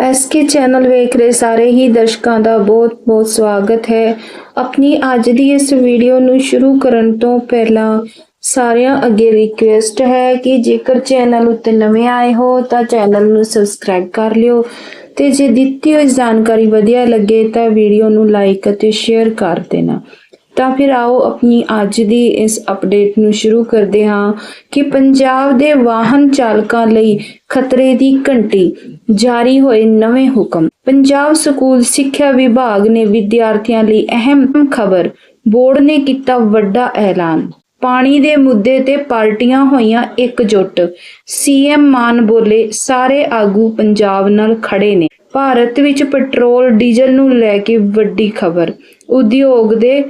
SK channel ਵੇਖ ਰਹੇ ਸਾਰੇ ਹੀ ਦਰਸ਼ਕਾਂ ਦਾ ਬਹੁਤ-ਬਹੁਤ ਸਵਾਗਤ ਹੈ। ਆਪਣੀ ਅੱਜ ਦੀ ਇਸ ਵੀਡੀਓ ਨੂੰ ਸ਼ੁਰੂ ਕਰਨ ਤੋਂ ਪਹਿਲਾਂ ਸਾਰਿਆਂ ਅੱਗੇ ਰਿਕੁਐਸਟ ਹੈ ਕਿ ਜੇਕਰ ਚੈਨਲ ਉੱਤੇ ਨਵੇਂ ਆਏ ਹੋ ਤਾਂ ਚੈਨਲ ਨੂੰ ਸਬਸਕ੍ਰਾਈਬ ਕਰ ਲਿਓ ਤੇ ਜੇ ਦਿੱਤੀ ਹੋਈ ਜਾਣਕਾਰੀ ਵਧੀਆ ਲੱਗੇ ਤਾਂ ਵੀਡੀਓ ਨੂੰ ਲਾਈਕ ਅਤੇ ਸ਼ੇਅਰ ਕਰ ਦੇਣਾ। ਤਾਂ ਫਿਰ ਆਓ ਆਪਣੀ ਅੱਜ ਦੀ ਇਸ ਅਪਡੇਟ ਨੂੰ ਸ਼ੁਰੂ ਕਰਦੇ ਹਾਂ ਕਿ ਪੰਜਾਬ ਦੇ ਵਾਹਨ ਚਾਲਕਾਂ ਲਈ ਖਤਰੇ ਦੀ ਘੰਟੀ ਜਾਰੀ ਹੋਏ ਨਵੇਂ ਹੁਕਮ। ਪੰਜਾਬ ਸਕੂਲ ਸਿੱਖਿਆ ਵਿਭਾਗ ਨੇ ਵਿਦਿਆਰਥੀਆਂ ਲਈ ਅਹਿਮ ਖਬਰ, ਬੋਰਡ ਨੇ ਕੀਤਾ ਵੱਡਾ ਐਲਾਨ। ਪਾਣੀ ਦੇ ਮੁੱਦੇ ਤੇ ਪਾਰਟੀਆਂ ਹੋਈਆਂ ਇਕਜੁੱਟ। ਸੀਐਮ ਮਾਨ ਬੋਲੇ, ਸਾਰੇ ਆਗੂ ਪੰਜਾਬ ਨਾਲ ਖੜੇ ਨੇ। ਭਾਰਤ ਵਿੱਚ ਪੈਟਰੋਲ, ਡੀਜ਼ਲ ਨੂੰ ਲੈ ਕੇ ਵੱਡੀ ਖਬਰ। ਉਦਯੋਗ ਦੇ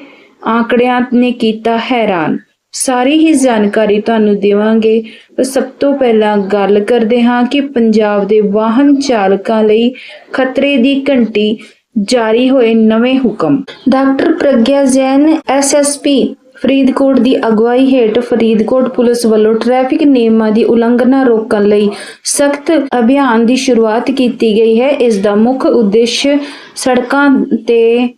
ਆંકੜਿਆਂ ਨੇ ਕੀਤਾ ਹੈਰਾਨ। ਸਾਰੀ ਹੀ ਜਾਣਕਾਰੀ ਤੁਹਾਨੂੰ ਦੇਵਾਂਗੇ, ਪਰ ਸਭ ਤੋਂ ਪਹਿਲਾਂ ਗੱਲ ਕਰਦੇ ਹਾਂ ਕਿ ਪੰਜਾਬ ਦੇ ਵਾਹਨ ਚਾਲਕਾਂ ਲਈ ਖਤਰੇ ਦੀ ਘੰਟੀ ਜਾਰੀ ਹੋਏ ਨਵੇਂ ਹੁਕਮ। ਡਾਕਟਰ ਪ੍ਰਗਿਆ ਜੈਨ ਐਸਐਸਪੀ ਫਰੀਦਕੋਟ ਦੀ ਅਗਵਾਈ ਹੇਠ ਫਰੀਦਕੋਟ ਪੁਲਿਸ ਵੱਲੋਂ ਟ੍ਰੈਫਿਕ ਨਿਯਮਾਂ ਦੀ ਉਲੰਘਣਾ ਰੋਕਣ ਲਈ ਸਖਤ ਅਭਿਆਨ ਦੀ ਸ਼ੁਰੂਆਤ ਕੀਤੀ ਗਈ ਹੈ। ਇਸ ਦਾ ਮੁੱਖ ਉਦੇਸ਼ ਸੜਕਾਂ ਤੇ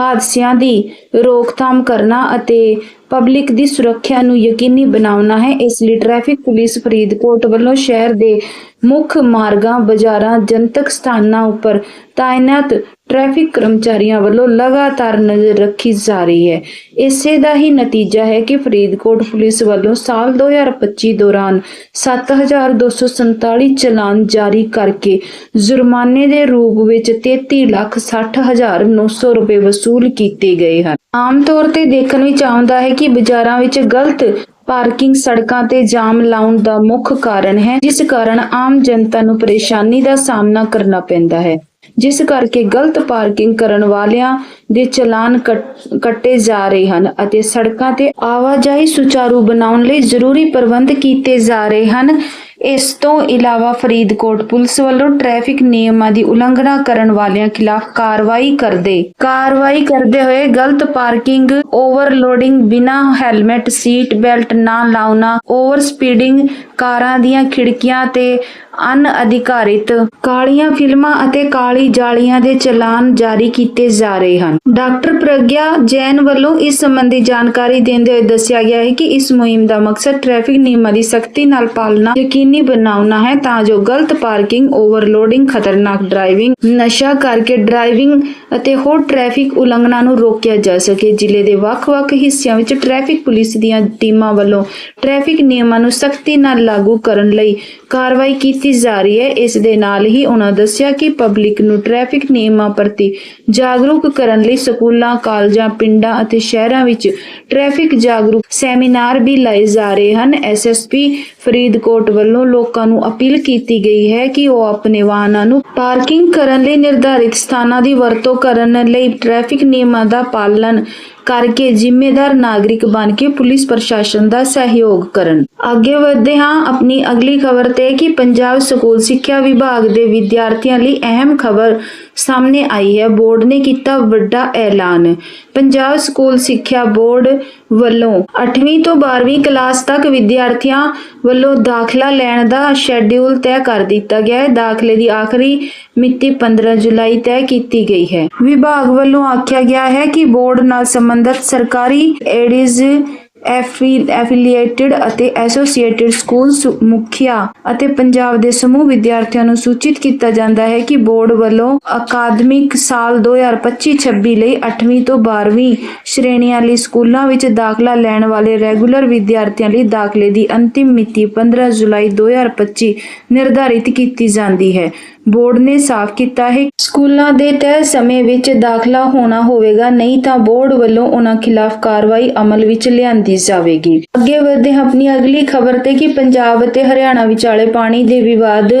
ਹਾਦਸਿਆਂ ਦੀ ਰੋਕਥਾਮ ਕਰਨਾ ਅਤੇ ਪਬਲਿਕ ਦੀ ਸੁਰੱਖਿਆ ਨੂੰ ਯਕੀਨੀ ਬਣਾਉਣਾ ਹੈ। ਇਸ ਲਈ ਟ੍ਰੈਫਿਕ ਪੁਲਿਸ ਫਰੀਦਕੋਟ ਵੱਲੋਂ ਸ਼ਹਿਰ ਦੇ ਮੁੱਖ ਮਾਰਗਾਂ ਬਾਜ਼ਾਰਾਂ ਜਨਤਕ ਸਥਾਨਾਂ ਉੱਪਰ ਤਾਇਨਾਤ ਟ੍ਰੈਫਿਕ ਕਰਮਚਾਰੀਆਂ ਵੱਲੋਂ ਲਗਾਤਾਰ ਨਜ਼ਰ ਰੱਖੀ ਜਾ ਰਹੀ ਹੈ। ਇਸੇ ਦਾ ਹੀ ਨਤੀਜਾ ਹੈ ਕਿ ਫਰੀਦਕੋਟ ਪੁਲਿਸ ਵੱਲੋਂ ਸਾਲ 2025 ਦੌਰਾਨ 7247 ਚਲਾਨ ਜਾਰੀ ਕਰਕੇ ਜੁਰਮਾਨੇ ਦੇ ਰੂਪ ਵਿੱਚ 33,60,900 ਰੁਪਏ ਵਸੂਲ ਕੀਤੇ ਗਏ ਹਨ। ਆਮ ਤੌਰ ਤੇ ਦੇਖਣ ਵਿੱਚ ਆਉਂਦਾ ਹੈ ਕਿ ਬਾਜ਼ਾਰਾਂ ਵਿੱਚ ਗਲਤ ਪਾਰਕਿੰਗ ਸੜਕਾਂ ਤੇ ਜਾਮ ਲਾਉਣ ਦਾ ਮੁੱਖ ਕਾਰਨ ਹੈ, ਜਿਸ ਕਾਰਨ ਆਮ ਜਨਤਾ ਨੂੰ ਪਰੇਸ਼ਾਨੀ ਦਾ ਸਾਹਮਣਾ ਕਰਨਾ ਪੈਂਦਾ ਹੈ। ਜਿਸ ਕਰਕੇ ਗਲਤ ਪਾਰਕਿੰਗ ਕਰਨ ਵਾਲਿਆਂ ਦੇ ਚਲਾਨ ਕੱਟੇ ਜਾ ਰਹੇ ਹਨ ਅਤੇ ਸੜਕਾਂ ਤੇ ਆਵਾਜਾਈ ਸੁਚਾਰੂ ਬਣਾਉਣ ਲਈ ਜ਼ਰੂਰੀ ਪ੍ਰਬੰਧ ਕੀਤੇ ਜਾ ਰਹੇ ਹਨ। ਇਸ ਤੋਂ ਇਲਾਵਾ ਫਰੀਦਕੋਟ ਪੁਲਿਸ ਵੱਲੋਂ ਟ੍ਰੈਫਿਕ ਨਿਯਮਾਂ ਦੀ ਉਲੰਘਣਾ ਕਰਨ ਵਾਲਿਆਂ ਖਿਲਾਫ ਕਾਰਵਾਈ ਕਰਦੇ। ਕਾਰਵਾਈ ਕਰਦੇ ਹੋਏ ਗਲਤ ਪਾਰਕਿੰਗ, ਓਵਰਲੋਡਿੰਗ ਬਿਨਾਂ ਹੈਲਮਟ, ਸੀਟ ਬੈਲਟ ਨਾ ਲਾਉਣਾ ਓਵਰ ਸਪੀਡਿੰਗ ਕਾਰਾਂ ਦੀਆਂ ਖਿੜਕੀਆਂ ਤੇ ਅਨਅਧਿਕਾਰਿਤ ਕਾਲੀਆਂ ਫਿਲਮਾਂ ਅਤੇ ਕਾਲੀ ਜਾਲੀਆਂ ਦੇ ਚਲਾਨ ਜਾਰੀ ਕੀਤੇ ਜਾ ਰਹੇ ਹਨ। ਡਾਕਟਰ ਪ੍ਰਗਿਆ ਜੈਨ ਵੱਲੋਂ ਇਸ ਸੰਬੰਧੀ ਜਾਣਕਾਰੀ ਦਿੰਦੇ ਹੋਏ ਦੱਸਿਆ ਗਿਆ ਹੈ ਕਿ ਇਸ ਮੁਹਿੰਮ ਦਾ ਮਕਸਦ ਟ੍ਰੈਫਿਕ ਨਿਯਮਾਂ ਦੀ ਸਖਤੀ ਨਾਲ ਪਾਲਣਾ ਯਕੀਨੀ ਬਣਾਉਣਾ ਹੈ ਤਾਂ ਜੋ ਗਲਤ ਪਾਰਕਿੰਗ, ਓਵਰਲੋਡਿੰਗ, ਖਤਰਨਾਕ ਡਰਾਈਵਿੰਗ, ਨਸ਼ਾ ਕਰਕੇ ਡਰਾਈਵਿੰਗ ਅਤੇ ਹੋਰ ਟ੍ਰੈਫਿਕ ਉਲੰਘਣਾ ਨੂੰ ਰੋਕਿਆ ਜਾ ਸਕੇ। ਜ਼ਿਲ੍ਹੇ ਦੇ ਵੱਖ-ਵੱਖ ਹਿੱਸਿਆਂ ਵਿੱਚ ਟ੍ਰੈਫਿਕ ਪੁਲਿਸ ਦੀਆਂ ਟੀਮਾਂ ਵੱਲੋਂ ਟ੍ਰੈਫਿਕ ਨਿਯਮਾਂ ਨੂੰ ਸਖਤੀ ਨਾਲ ਲਾਗੂ ਕਰਨ ਲਈ ਕਾਰਵਾਈ ਕੀਤੀ ਜਾ ਰਹੀ ਹੈ। ਇਸ ਦੇ ਨਾਲ ਹੀ ਉਹਨਾਂ ਦੱਸਿਆ ਕਿ ਪਬਲਿਕ ਨੂੰ ਟ੍ਰੈਫਿਕ ਨਿਯਮਾਂ ਪ੍ਰਤੀ ਜਾਗਰੂਕ ਕਰਨ ਲਈ ਸਕੂਲਾਂ, ਕਾਲਜਾਂ, ਪਿੰਡਾਂ ਅਤੇ ਸ਼ਹਿਰਾਂ ਵਿੱਚ ਟ੍ਰੈਫਿਕ ਜਾਗਰੂਕ ਸੈਮੀਨਾਰ ਵੀ ਲਾਏ ਜਾ ਰਹੇ ਹਨ। ਐਸਐਸਪੀ ਫਰੀਦਕੋਟ ਵੱਲੋਂ ਲੋਕਾਂ ਨੂੰ ਅਪੀਲ ਕੀਤੀ ਗਈ ਹੈ ਕਿ ਉਹ ਆਪਣੇ ਵਾਹਨਾਂ ਨੂੰ ਪਾਰਕਿੰਗ ਕਰਨ ਲਈ ਨਿਰਧਾਰਿਤ ਸਥਾਨਾਂ ਦੀ ਵਰਤੋਂ ਕਰਨ ਲਈ ਟ੍ਰੈਫਿਕ ਨਿਯਮਾਂ ਦਾ ਪਾਲਣ ਕਰਕੇ ਜ਼ਿੰਮੇਦਾਰ ਨਾਗਰਿਕ ਬਣ ਕੇ ਪੁਲਿਸ ਪ੍ਰਸ਼ਾਸਨ ਦਾ ਸਹਿਯੋਗ ਕਰਨ। ਅੱਗੇ ਵਧਦੇ ਹਾਂ, ਆਪਣੀ ਅਗਲੀ ਖਬਰ ਤੇ ਕਿ ਪੰਜਾਬ ਸਕੂਲ ਸਿੱਖਿਆ ਵਿਭਾਗ ਦੇ ਵਿਦਿਆਰਥੀਆਂ ਲਈ ਅਹਿਮ ਖਬਰ ਸਾਹਮਣੇ ਆਈ ਹੈ। ਬੋਰਡ ਨੇ ਕੀਤਾ ਵੱਡਾ ਐਲਾਨ। ਪੰਜਾਬ ਸਕੂਲ ਸਿੱਖਿਆ ਬੋਰਡ ਵੱਲੋਂ 8ਵੀਂ ਤੋਂ 12ਵੀਂ ਕਲਾਸ ਤੱਕ ਵਿਦਿਆਰਥੀਆਂ ਵੱਲੋਂ ਦਾਖਲਾ ਲੈਣ ਦਾ ਸ਼ੈਡਿਊਲ ਤੈਅ ਕਰ ਦਿੱਤਾ ਗਿਆ ਹੈ। ਦਾਖਲੇ ਦੀ ਆਖਰੀ ਮਿਤੀ 15 ਜੁਲਾਈ ਤੈਅ ਕੀਤੀ ਗਈ ਹੈ। ਵਿਭਾਗ ਵੱਲੋਂ ਆਖਿਆ ਗਿਆ ਹੈ ਕਿ ਬੋਰਡ ਨਾਲ ਸੰਬੰਧਿਤ ਸਰਕਾਰੀ ਏਡੀਜ਼ ਐਫੀਲੀਏਟਡ ਅਤੇ ਐਸੋਸੀਏਟਡ ਸਕੂਲ ਸੁ- ਮੁਖੀਆ ਅਤੇ ਪੰਜਾਬ ਦੇ ਸਮੂਹ ਵਿਦਿਆਰਥੀਆਂ ਨੂੰ ਸੂਚਿਤ ਕੀਤਾ ਜਾਂਦਾ ਹੈ ਕਿ ਬੋਰਡ ਵੱਲੋਂ ਅਕਾਦਮਿਕ ਸਾਲ 2025-26 ਲਈ 8ਵੀਂ ਤੋਂ 12ਵੀਂ ਸ਼੍ਰੇਣੀਆਂ ਲਈ ਸਕੂਲਾਂ ਵਿੱਚ ਦਾਖਲਾ ਲੈਣ ਵਾਲੇ ਰੈਗੂਲਰ ਵਿਦਿਆਰਥੀਆਂ ਲਈ ਦਾਖਲੇ ਦੀ ਅੰਤਿਮ ਮਿਤੀ 15 ਜੁਲਾਈ 2025 ਨਿਰਧਾਰਿਤ ਕੀਤੀ ਜਾਂਦੀ ਹੈ। ਬੋਰਡ ਨੇ ਸਾਫ਼ ਕੀਤਾ ਹੈ। ਸਕੂਲਾਂ ਦੇ ਤੈਅ ਸਮੇਂ ਵਿੱਚ ਦਾਖਲਾ ਹੋਣਾ ਹੋਵੇਗਾ, ਨਹੀਂ ਤਾਂ ਬੋਰਡ ਵੱਲੋਂ ਉਹਨਾਂ ਖਿਲਾਫ ਕਾਰਵਾਈ ਅਮਲ ਵਿੱਚ ਲਿਆਂਦੀ ਜਾਵੇਗੀ। ਅੱਗੇ ਵਧਦੇ ਹਾਂ, ਆਪਣੀ ਅਗਲੀ ਖਬਰ ਤੇ ਕਿ ਪੰਜਾਬ ਅਤੇ ਹਰਿਆਣਾ ਵਿਚਾਲੇ ਪਾਣੀ ਦੇ ਵਿਵਾਦ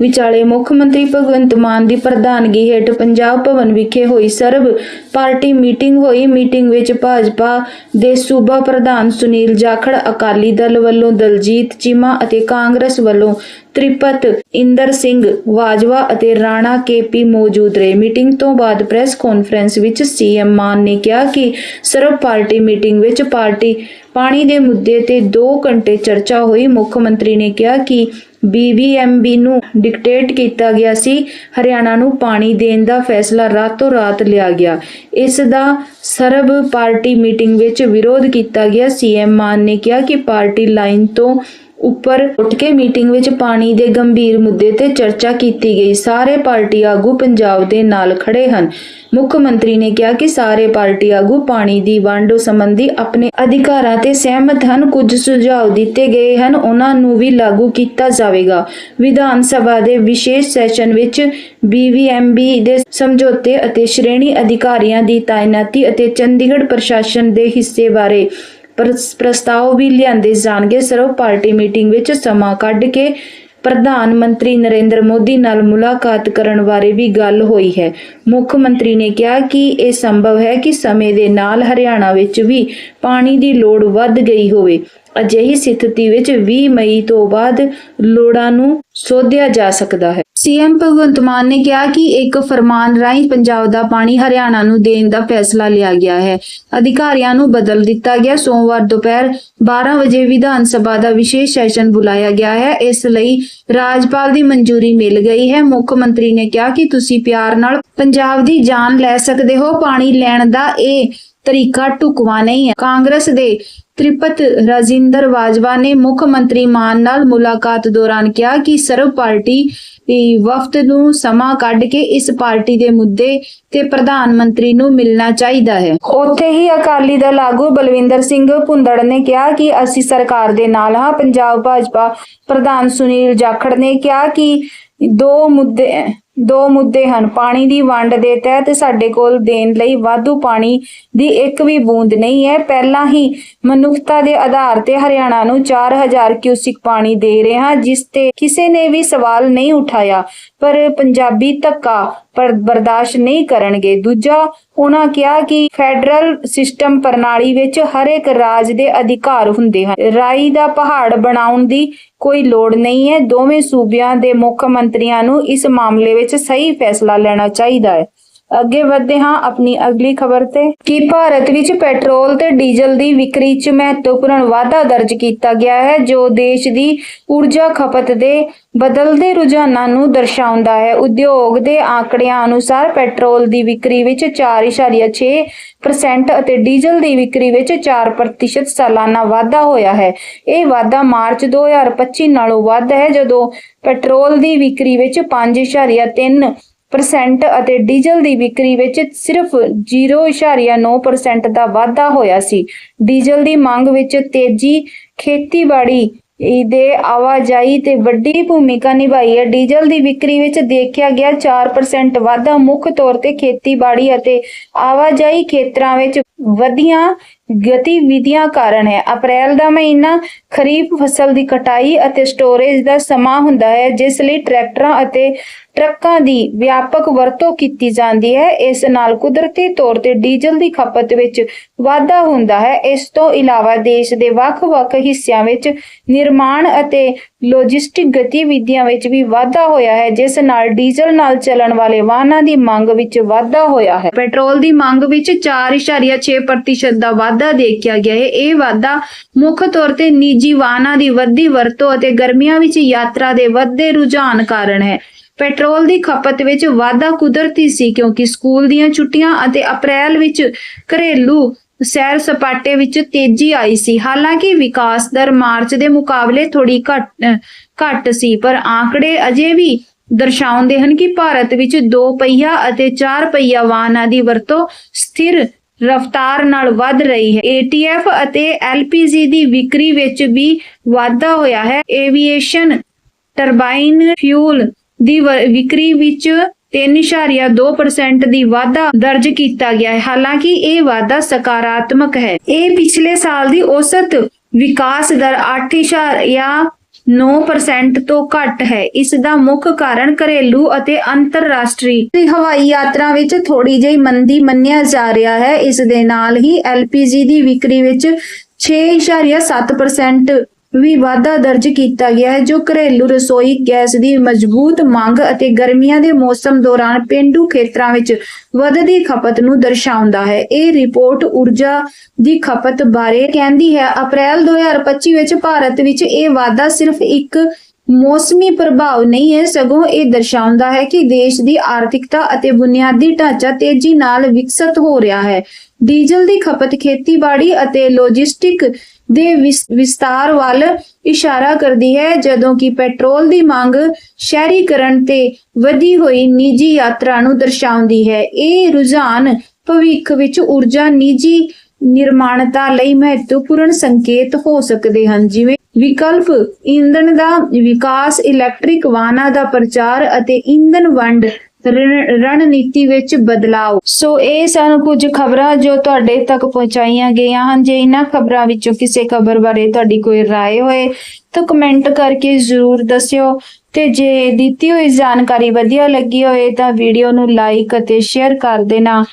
ਵਿਚਾਲੇ ਮੁੱਖ ਮੰਤਰੀ ਭਗਵੰਤ ਮਾਨ ਦੀ ਪ੍ਰਧਾਨਗੀ ਹੇਠ ਪੰਜਾਬ ਭਵਨ ਵਿਖੇ ਹੋਈ ਸਰਬ ਪਾਰਟੀ ਮੀਟਿੰਗ ਹੋਈ। ਮੀਟਿੰਗ ਵਿੱਚ ਭਾਜਪਾ ਦੇ ਸੂਬਾ ਪ੍ਰਧਾਨ ਸੁਨੀਲ ਜਾਖੜ, ਅਕਾਲੀ ਦਲ ਵੱਲੋਂ ਦਲਜੀਤ ਚੀਮਾ ਅਤੇ ਕਾਂਗਰਸ ਵੱਲੋਂ ਤ੍ਰਿਪਤ, ਇੰਦਰ ਸਿੰਘ ਬਾਜਵਾ ਅਤੇ ਰਾਣਾ ਕੇਪੀ ਮੌਜੂਦ ਰਹੇ। ਮੀਟਿੰਗ ਤੋਂ ਬਾਅਦ ਪ੍ਰੈਸ ਕਾਨਫਰੰਸ ਵਿੱਚ ਸੀਐਮ ਮਾਨ ਨੇ ਕਿਹਾ ਕਿ ਸਰਬ ਪਾਰਟੀ ਮੀਟਿੰਗ ਵਿੱਚ ਪਾਰਟੀ ਪਾਣੀ ਦੇ ਮੁੱਦੇ ਤੇ 2 ਘੰਟੇ ਚਰਚਾ ਹੋਈ। ਮੁੱਖ ਮੰਤਰੀ ਨੇ ਕਿਹਾ ਕਿ ਬੀਬੀਐਮਬੀ ਨੂੰ ਡਿਕਟੇਟ ਕੀਤਾ ਗਿਆ ਸੀ। ਹਰਿਆਣਾ ਨੂੰ ਪਾਣੀ ਦੇਣ ਦਾ ਫੈਸਲਾ ਰਾਤੋਂ ਰਾਤ ਲਿਆ ਗਿਆ। ਇਸ ਦਾ ਸਰਬ ਪਾਰਟੀ ਮੀਟਿੰਗ ਵਿੱਚ ਵਿਰੋਧ ਕੀਤਾ ਗਿਆ। ਸੀਐਮ ਮਾਨ ਨੇ ਕਿਹਾ ਕਿ ਪਾਰਟੀ ਲਾਈਨ ਤੋਂ ਉੱਪਰ ਉੱਠ ਕੇ ਮੀਟਿੰਗ ਵਿੱਚ ਪਾਣੀ ਦੇ ਗੰਭੀਰ ਮੁੱਦੇ ਤੇ ਚਰਚਾ ਕੀਤੀ ਗਈ। ਸਾਰੇ ਪਾਰਟੀ ਆਗੂ ਪੰਜਾਬ ਦੇ ਨਾਲ ਖੜੇ ਹਨ। ਮੁੱਖ ਮੰਤਰੀ ਨੇ ਕਿਹਾ ਕਿ ਸਾਰੇ ਪਾਰਟੀ ਆਗੂ ਪਾਣੀ ਦੀ ਵੰਡ ਸੰਬੰਧੀ ਆਪਣੇ ਅਧਿਕਾਰਾਂ ਤੇ ਸਹਿਮਤ ਹਨ। ਕੁਝ ਸੁਝਾਅ ਦਿੱਤੇ ਗਏ ਹਨ। ਉਹਨਾਂ ਨੂੰ ਵੀ ਲਾਗੂ ਕੀਤਾ ਜਾਵੇਗਾ। ਵਿਧਾਨ ਸਭਾ ਦੇ ਵਿਸ਼ੇਸ਼ ਸੈਸ਼ਨ ਵਿੱਚ ਬੀਵੀਐਮਬੀ ਦੇ ਸਮਝੌਤੇ ਅਤੇ ਸ਼੍ਰੇਣੀ ਅਧਿਕਾਰੀਆਂ ਦੀ ਤਾਇਨਾਤੀ ਅਤੇ ਚੰਡੀਗੜ੍ਹ ਪ੍ਰਸ਼ਾਸਨ ਦੇ ਹਿੱਸੇ ਬਾਰੇ ਪ੍ਰਸਤਾਵ ਵੀ ਲਿਆਂਦੇ ਜਾਣਗੇ। ਸਰਵ ਪਾਰਟੀ ਮੀਟਿੰਗ ਵਿੱਚ ਸਮਾਂ ਕੱਢ ਕੇ ਪ੍ਰਧਾਨ ਮੰਤਰੀ ਨਰਿੰਦਰ ਮੋਦੀ ਨਾਲ ਮੁਲਾਕਾਤ ਕਰਨ ਬਾਰੇ ਵੀ ਗੱਲ ਹੋਈ ਹੈ। ਮੁੱਖ ਮੰਤਰੀ ਨੇ ਕਿਹਾ ਕਿ ਇਹ ਸੰਭਵ ਹੈ ਕਿ ਸਮੇਂ ਦੇ ਨਾਲ ਹਰਿਆਣਾ ਵਿੱਚ ਵੀ ਪਾਣੀ ਦੀ ਲੋੜ ਵੱਧ ਗਈ ਹੋਵੇ। ਅਜਿਹੀ ਸਥਿਤੀ ਵਿੱਚ 20 ਮਈ ਤੋਂ ਬਾਅਦ ਲੋੜਾਂ ਨੂੰ ਸੋਧਿਆ ਜਾ ਸਕਦਾ ਹੈ। ਸੀਐਮ ਭਗਵੰਤ ਮਾਨ ਨੇ ਕਿਹਾ ਕਿ ਇੱਕ ਫਰਮਾਨ ਰਾਹੀਂ ਪੰਜਾਬ ਦਾ ਪਾਣੀ ਹਰਿਆਣਾ ਨੂੰ ਦੇਣ ਦਾ ਫੈਸਲਾ ਲਿਆ ਗਿਆ ਹੈ। ਅਧਿਕਾਰੀਆਂ ਨੂੰ ਬਦਲ ਦਿੱਤਾ ਗਿਆ। ਸੋਮਵਾਰ ਦੁਪਹਿਰ 12 ਵਜੇ ਵਿਧਾਨ ਸਭਾ ਦਾ ਵਿਸ਼ੇਸ਼ ਸੈਸ਼ਨ ਬੁਲਾਇਆ ਗਿਆ ਹੈ। ਇਸ ਲਈ ਰਾਜਪਾਲ ਦੀ ਮਨਜ਼ੂਰੀ ਮਿਲ ਗਈ ਹੈ। ਮੁੱਖ ਮੰਤਰੀ ਨੇ ਕਿਹਾ ਕਿ ਤੁਸੀਂ ਪਿਆਰ ਨਾਲ ਪੰਜਾਬ ਦੀ ਜਾਨ ਲੈ ਸਕਦੇ ਹੋ। ਪਾਣੀ ਲੈਣ ਦਾ ਇਹ ਤਰੀਕਾ ਢੁਕਵਾ ਨਹੀਂ ਹੈ। ਕਾਂਗਰਸ ਦੇ ਤ੍ਰਿਪਤ ਰਾਜਿੰਦਰ ਬਾਜਵਾ ਨੇ ਮੁੱਖ ਮੰਤਰੀ ਮਾਨ ਨਾਲ ਮੁਲਾਕਾਤ ਦੌਰਾਨ ਕਿਹਾ ਕਿ ਸਰਵ ਪਾਰਟੀ ਵਫਦ ਨੂੰ ਸਮਾਂ ਕੱਢ ਕੇ ਇਸ ਪਾਰਟੀ ਦੇ ਮੁੱਦੇ ਤੇ ਪ੍ਰਧਾਨ ਮੰਤਰੀ ਨੂੰ ਮਿਲਣਾ ਚਾਹੀਦਾ ਹੈ। ਉੱਥੇ ਹੀ ਅਕਾਲੀ ਦਲ ਆਗੂ ਬਲਵਿੰਦਰ ਸਿੰਘ ਭੁੰਦੜ ਨੇ ਕਿਹਾ ਕਿ ਅਸੀਂ ਸਰਕਾਰ ਦੇ ਨਾਲ ਹਾਂ। ਪੰਜਾਬ ਭਾਜਪਾ ਪ੍ਰਧਾਨ ਸੁਨੀਲ ਜਾਖੜ ਨੇ ਕਿਹਾ ਕਿ ਦੋ ਮੁੱਦੇ ਦੋ ਮੁੱਦੇ ਹਨ। ਪਾਣੀ ਦੀ ਵੰਡ ਦੇ ਤਹਿਤ ਸਾਡੇ ਕੋਲ ਦੇਣ ਲਈ ਵਾਧੂ ਪਾਣੀ ਦੀ ਇੱਕ ਵੀ ਬੂੰਦ ਨਹੀਂ ਹੈ। ਪਹਿਲਾਂ ਹੀ ਮਨੁੱਖਤਾ ਦੇ ਆਧਾਰ ਤੇ ਹਰਿਆਣਾ ਨੂੰ 4000 ਕਿਊਸਿਕ ਪਾਣੀ ਦੇ ਰਿਹਾ ਜਿਸ ਤੇ ਕਿਸੇ ਨੇ ਵੀ ਸਵਾਲ ਨਹੀਂ ਉਠਾਇਆ। ਪਰ ਪੰਜਾਬੀ ਧੱਕਾ ਪਰ ਬਰਦਾਸ਼ਤ ਨਹੀਂ ਕਰਨਗੇ। ਦੂਜਾ, ਉਹਨਾਂ ਕਿਹਾ ਕਿ ਫੈਡਰਲ ਸਿਸਟਮ ਪ੍ਰਣਾਲੀ ਵਿੱਚ ਹਰੇਕ ਰਾਜ ਦੇ ਅਧਿਕਾਰ ਹੁੰਦੇ ਹਨ। ਰਾਈ ਦਾ ਪਹਾੜ ਬਣਾਉਣ ਦੀ ਕੋਈ ਲੋੜ ਨਹੀਂ ਹੈ। ਦੋਵੇਂ ਸੂਬਿਆਂ ਦੇ ਮੁੱਖ ਮੰਤਰੀਆਂ ਨੂੰ ਇਸ ਮਾਮਲੇ ਵਿੱਚ ਸਹੀ ਫੈਸਲਾ ਲੈਣਾ ਚਾਹੀਦਾ ਹੈ। ਅੱਗੇ ਵਧਦੇ ਹਾਂ ਆਪਣੀ ਅਗਲੀ ਖਬਰ ਤੇ। ਕਿ ਭਾਰਤ ਵਿੱਚ ਪੈਟਰੋਲ ਤੇ ਡੀਜ਼ਲ ਦੀ ਵਿਕਰੀ 'ਚ ਮਹੱਤਵਪੂਰਨ ਵਾਧਾ ਦਰਜ ਕੀਤਾ ਗਿਆ ਹੈ, ਜੋ ਦੇਸ਼ ਦੀ ਊਰਜਾ ਖਪਤ ਦੇ ਬਦਲਦੇ ਰੁਝਾਨਾਂ ਨੂੰ ਦਰਸਾਉਂਦਾ ਹੈ? ਉਦਯੋਗ ਦੇ ਆંકੜਿਆਂ ਅਨੁਸਾਰ ਪੈਟਰੋਲ ਦੀ ਵਿਕਰੀ ਵਿੱਚ 4.6% ਅਤੇ ਡੀਜ਼ਲ ਦੀ ਵਿਕਰੀ ਵਿੱਚ 4% ਸਾਲਾਨਾ ਵਾਧਾ ਹੋਇਆ ਹੈ। ਇਹ ਵਾਧਾ ਮਾਰਚ 2025 ਨਾਲੋਂ ਵੱਧ ਹੈ, ਜਦੋਂ ਪੈਟਰੋਲ ਦੀ ਵਿਕਰੀ ਵਿੱਚ 5.3 ਪਰਸੈਂਟ ਅਤੇ ਡੀਜ਼ਲ ਦੀ ਵਿਕਰੀ ਵਿੱਚ ਸਿਰਫ 0.9% ਦਾ ਵਾਧਾ ਹੋਇਆ ਸੀ। ਡੀਜ਼ਲ ਦੀ ਮੰਗ ਵਿੱਚ ਤੇਜ਼ੀ ਖੇਤੀਬਾੜੀ ਦੇ ਆਵਾਜਾਈ ਤੇ ਵੱਡੀ ਭੂਮਿਕਾ ਨਿਭਾਈ ਹੈ। ਡੀਜ਼ਲ ਦੀ ਵਿਕਰੀ ਵਿੱਚ ਦੇਖਿਆ ਗਿਆ 4% ਵਾਧਾ ਮੁੱਖ ਤੌਰ ਤੇ ਖੇਤੀਬਾੜੀ ਅਤੇ ਆਵਾਜਾਈ ਖੇਤਰਾਂ ਵਿੱਚ ਵਧੀਆਂ ਗਤੀਵਿਧੀਆਂ ਕਾਰਨ ਹੈ। ਅਪ੍ਰੈਲ ਦਾ ਮਹੀਨਾ ਖਰੀਫ ਫਸਲ ਦੀ ਕਟਾਈ ਅਤੇ ਸਟੋਰੇਜ ਦਾ ਸਮਾਂ ਹੁੰਦਾ ਹੈ, ਜਿਸ ਲਈ ਟਰੈਕਟਰਾਂ ਅਤੇ ਟਰੱਕਾਂ ਦੀ ਵਿਆਪਕ ਵਰਤੋਂ ਕੀਤੀ ਜਾਂਦੀ ਹੈ। ਇਸ ਨਾਲ ਕੁਦਰਤੀ ਤੌਰ ਤੇ ਡੀਜ਼ਲ ਦੀ ਖਪਤ ਵਿੱਚ ਵਾਧਾ ਹੁੰਦਾ ਹੈ। ਇਸ ਤੋਂ ਇਲਾਵਾ ਦੇਸ਼ ਦੇ ਵੱਖ-ਵੱਖ ਹਿੱਸਿਆਂ ਵਿੱਚ ਨਿਰਮਾਣ ਅਤੇ ਲੌਜਿਸਟਿਕ ਗਤੀਵਿਧੀਆਂ ਵਿੱਚ ਵੀ ਵਾਧਾ ਹੋਇਆ ਹੈ, ਜਿਸ ਨਾਲ ਡੀਜ਼ਲ ਨਾਲ ਚੱਲਣ ਵਾਲੇ ਵਾਹਨਾਂ ਦੀ ਮੰਗ ਵਿੱਚ ਵਾਧਾ ਹੋਇਆ ਹੈ। ਪੈਟਰੋਲ ਦੀ ਮੰਗ ਵਿੱਚ 4.6% ਦਾ ਵਾਧਾ ਦੇਖਿਆ ਗਿਆ ਹੈ। ਇਹ ਵਾਧਾ ਮੁੱਖ ਤੌਰ ਤੇ ਨਿੱਜੀ ਵਾਹਨਾਂ ਦੀ ਵੱਧਦੀ ਵਰਤੋਂ ਅਤੇ ਗਰਮੀਆਂ ਵਿੱਚ ਯਾਤਰਾ ਦੇ ਵੱਧਦੇ ਰੁਝਾਨ ਕਾਰਨ ਹੈ। ਪੈਟਰੋਲ ਦੀ ਖਪਤ ਵਿੱਚ ਵਾਧਾ ਕੁਦਰਤੀ ਸੀ, ਕਿਉਂਕਿ ਸਕੂਲ ਦੀਆਂ ਛੁੱਟੀਆਂ ਅਤੇ ਅਪ੍ਰੈਲ ਵਿੱਚ ਘਰੇਲੂ ਸੈਰ ਸਪਾਟੇ ਵਿੱਚ ਤੇਜ਼ੀ ਆਈ ਸੀ। ਹਾਲਾਂਕਿ ਵਿਕਾਸ ਦਰ ਮਾਰਚ ਦੇ ਮੁਕਾਬਲੇ ਥੋੜੀ ਘੱਟ ਘੱਟ ਸੀ, ਪਰ ਆંકੜੇ ਅਜੇ ਵੀ ਦਰਸਾਉਂਦੇ ਹਨ ਕਿ ਭਾਰਤ ਵਿੱਚ ਦੋ ਪਹੀਆ ਅਤੇ ਚਾਰ ਪਹੀਆ ਵਾਹਨਾਂ ਦੀ ਵਰਤੋਂ ਸਥਿਰ ਰਫ਼ਤਾਰ ਨਾਲ ਵੱਧ ਰਹੀ ਹੈ। ATF ਅਤੇ LPG ਦੀ ਵਿਕਰੀ ਵਿੱਚ ਵੀ ਵਾਧਾ ਹੋਇਆ ਹੈ। ਏਵੀਏਸ਼ਨ ਟਰਬਾਈਨ ਫਿਊਲ ਦੀ ਵ- ਵਿਕਰੀ ਵਿੱਚ 3.2% ਦੀ ਵਾਧਾ ਦਰਜ ਕੀਤਾ ਗਿਆ ਹੈ। ਹਾਲਾਂਕਿ ਇਹ ਵਾਧਾ ਸਕਾਰਾਤਮਕ ਹੈ। ਇਹ ਪਿਛਲੇ ਸਾਲ ਦੀ ਔਸਤ ਵਿਕਾਸ ਦਰ 8.9% ਤੋਂ ਘੱਟ ਹੈ। ਇਸ ਦਾ ਮੁੱਖ ਕਾਰਨ ਘਰੇਲੂ ਅਤੇ ਅੰਤਰਰਾਸ਼ਟਰੀ ਹਵਾਈ ਯਾਤਰਾ ਵਿੱਚ ਥੋੜੀ ਜਿਹੀ ਮੰਦੀ ਮੰਨਿਆ ਜਾ ਰਿਹਾ ਹੈ। ਇਸ ਦੇ ਨਾਲ ਹੀ LPG ਦੀ ਵਿਕਰੀ ਵਿੱਚ 6.7% ਵੀ ਵਾਧਾ ਦਰਜ ਕੀਤਾ ਗਿਆ ਹੈ, ਜੋ ਘਰੇਲੂ ਰਸੋਈ ਗੈਸ ਦੀ ਮਜ਼ਬੂਤ ਮੰਗ ਅਤੇ ਗਰਮੀਆਂ ਦੇ ਮੌਸਮ ਦੌਰਾਨ ਪੇਂਡੂ ਖੇਤਰਾਂ ਵਿੱਚ ਵਧਦੀ ਖਪਤ ਨੂੰ ਦਰਸਾਉਂਦਾ ਹੈ। ਇਹ ਰਿਪੋਰਟ ਊਰਜਾ ਦੀ ਖਪਤ ਬਾਰੇ ਕਹਿੰਦੀ ਹੈ। ਅਪ੍ਰੈਲ 2025 ਵਿੱਚ ਭਾਰਤ ਵਿੱਚ ਇਹ ਵਾਧਾ ਸਿਰਫ ਇੱਕ ਮੌਸਮੀ ਪ੍ਰਭਾਵ ਨਹੀਂ ਹੈ, ਸਗੋਂ ਇਹ ਦਰਸਾਉਂਦਾ ਹੈ ਕਿ ਦੇਸ਼ ਦੀ ਆਰਥਿਕਤਾ ਅਤੇ ਬੁਨਿਆਦੀ ਢਾਂਚਾ ਤੇਜ਼ੀ ਨਾਲ ਵਿਕਸਿਤ ਹੋ ਰਿਹਾ ਹੈ। ਡੀਜ਼ਲ ਦੀ ਖਪਤ, ਖੇਤੀਬਾੜੀ ਅਤੇ ਲੌਜਿਸਟਿਕ ਦੇ ਵਿਸਤਾਰ ਵੱਲ ਇਸ਼ਾਰਾ ਕਰਦੀ ਹੈ, ਜਦੋਂ ਕਿ ਪੈਟਰੋਲ ਦੀ ਮੰਗ ਸ਼ਹਿਰੀਕਰਨ ਤੇ ਵਧੀ ਹੋਈ ਨਿੱਜੀ ਯਾਤਰਾ ਨੂੰ ਦਰਸਾਉਂਦੀ ਹੈ। ਇਹ ਰੁਝਾਨ ਭਵਿੱਖ ਵਿੱਚ ਊਰਜਾ ਨਿੱਜੀ ਨਿਰਮਾਣਤਾ ਲਈ ਮਹੱਤਵਪੂਰਨ ਸੰਕੇਤ ਹੋ ਸਕਦੇ ਹਨ। ਜਿਵੇਂ ਵਿਕਲਪ ਇੰਧਨ ਦਾ ਵਿਕਾਸ, ਇਲੈਕਟ੍ਰਿਕ ਵਾਹਨਾਂ ਦਾ ਪ੍ਰਚਾਰ ਅਤੇ ਇੰਧਨ ਵੰਡ ਰਣਨੀਤੀ ਵਿੱਚ ਬਦਲਾਅ ਸੋ ਇਹ ਸਨ ਕੁਝ ਖਬਰਾਂ ਜੋ ਤੁਹਾਡੇ ਤੱਕ ਪਹੁੰਚਾਈਆਂ ਗਈਆਂ ਹਨ ਜੇ ਇਹਨਾਂ ਖਬਰਾਂ ਵਿੱਚੋਂ ਕਿਸੇ ਖਬਰ ਬਾਰੇ ਤੁਹਾਡੀ ਕੋਈ رائے ਹੋਏ ਤਾਂ ਕਮੈਂਟ ਕਰਕੇ ਜ਼ਰੂਰ ਦੱਸਿਓ ਤੇ ਜੇ ਦਿੱਤੀ ਹੋਈ ਜਾਣਕਾਰੀ ਵਧੀਆ ਲੱਗੀ ਹੋਏ ਤਾਂ ਵੀਡੀਓ ਨੂੰ ਲਾਈਕ ਅਤੇ ਸ਼ੇਅਰ ਕਰ ਦੇਣਾ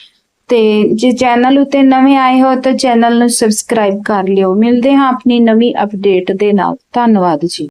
ਤੇ ਜੇ ਚੈਨਲ ਉਤੇ ਨਵੇਂ ਆਏ ਹੋ ਤਾਂ ਚੈਨਲ ਨੂੰ ਸਬਸਕ੍ਰਾਈਬ ਕਰ ਲਿਓ ਮਿਲਦੇ ਹਾਂ ਆਪਣੀ ਨਵੀਂ ਅਪਡੇਟ ਦੇ ਨਾਲ ਧੰਨਵਾਦ ਜੀ